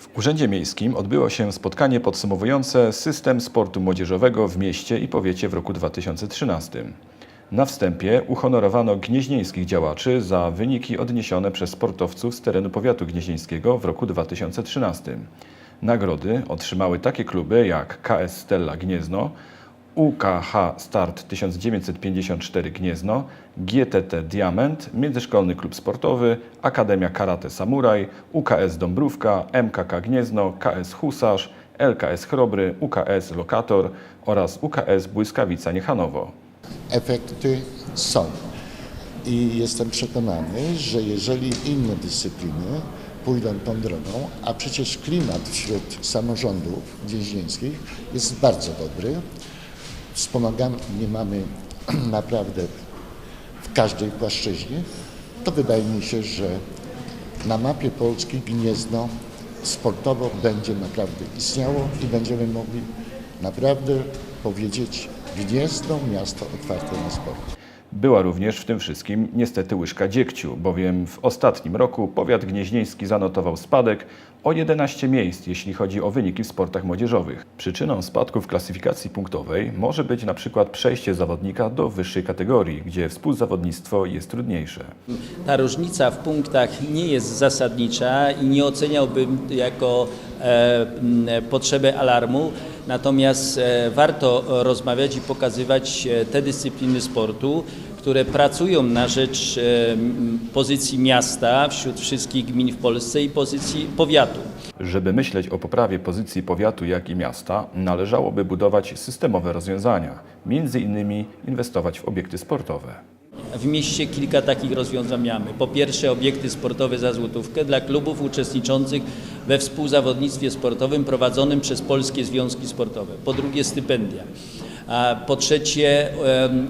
W Urzędzie Miejskim odbyło się spotkanie podsumowujące system sportu młodzieżowego w mieście i powiecie w roku 2013. Na wstępie uhonorowano gnieźnieńskich działaczy za wyniki odniesione przez sportowców z terenu powiatu gnieźnieńskiego w roku 2013. Nagrody otrzymały takie kluby jak KS Stella Gniezno, UKH Start 1954 Gniezno, GTT Diament, Międzyszkolny Klub Sportowy, Akademia Karate Samuraj, UKS Dąbrówka, MKK Gniezno, KS Husarz, LKS Chrobry, UKS Lokator oraz UKS Błyskawica Niechanowo. efekty są. I jestem przekonany, że jeżeli inne dyscypliny pójdą tą drogą, a przecież klimat wśród samorządów więźnieńskich jest bardzo dobry, wspomagamy mamy naprawdę w każdej płaszczyźnie, to wydaje mi się, że na mapie Polski Gniezno sportowo będzie naprawdę istniało i będziemy mogli naprawdę powiedzieć Gniezno miasto otwarte na sport. Była również w tym wszystkim niestety łyżka dziegciu, bowiem w ostatnim roku powiat gnieźnieński zanotował spadek o 11 miejsc, jeśli chodzi o wyniki w sportach młodzieżowych. Przyczyną spadku w klasyfikacji punktowej może być na przykład przejście zawodnika do wyższej kategorii, gdzie współzawodnictwo jest trudniejsze. Ta różnica w punktach nie jest zasadnicza i nie oceniałbym jako potrzebę alarmu. Natomiast e, warto rozmawiać i pokazywać e, te dyscypliny sportu, które pracują na rzecz e, pozycji miasta wśród wszystkich gmin w Polsce i pozycji powiatu. Żeby myśleć o poprawie pozycji powiatu, jak i miasta, należałoby budować systemowe rozwiązania, między innymi inwestować w obiekty sportowe. W mieście kilka takich rozwiązań mamy. Po pierwsze obiekty sportowe za złotówkę dla klubów uczestniczących we współzawodnictwie sportowym prowadzonym przez polskie związki sportowe. Po drugie stypendia. Po trzecie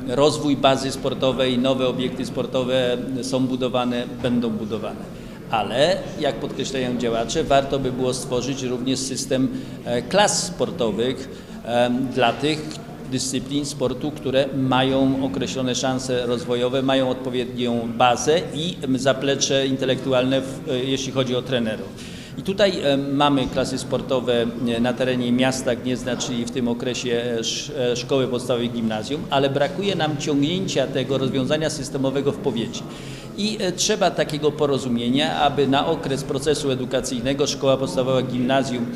rozwój bazy sportowej, nowe obiekty sportowe są budowane, będą budowane. Ale, jak podkreślają działacze, warto by było stworzyć również system e, klas sportowych dla tych, dyscyplin sportu, które mają określone szanse rozwojowe, mają odpowiednią bazę i zaplecze intelektualne, w, jeśli chodzi o trenerów. I tutaj e, mamy klasy sportowe e, na terenie miasta Gniezna, czyli w tym okresie e, sz- e, szkoły podstawowej gimnazjum, ale brakuje nam ciągnięcia tego rozwiązania systemowego w powiecie. I e, trzeba takiego porozumienia, aby na okres procesu edukacyjnego szkoła podstawowa, gimnazjum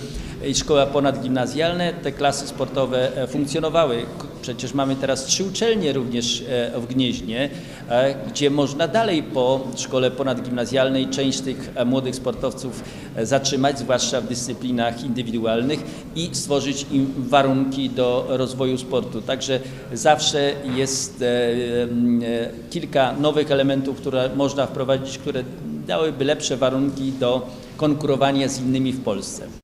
i szkoła ponadgimnazjalne te klasy sportowe e, funkcjonowały. Przecież mamy teraz trzy uczelnie również e, w Gnieźnie, e, gdzie można dalej po szkole ponadgimnazjalnej część tych młodych sportowców zatrzymać, zwłaszcza w dyscyplinach indywidualnych i stworzyć im warunki do rozwoju sportu. Także zawsze jest kilka nowych elementów, które można wprowadzić, które dałyby lepsze warunki do konkurowania z innymi w Polsce.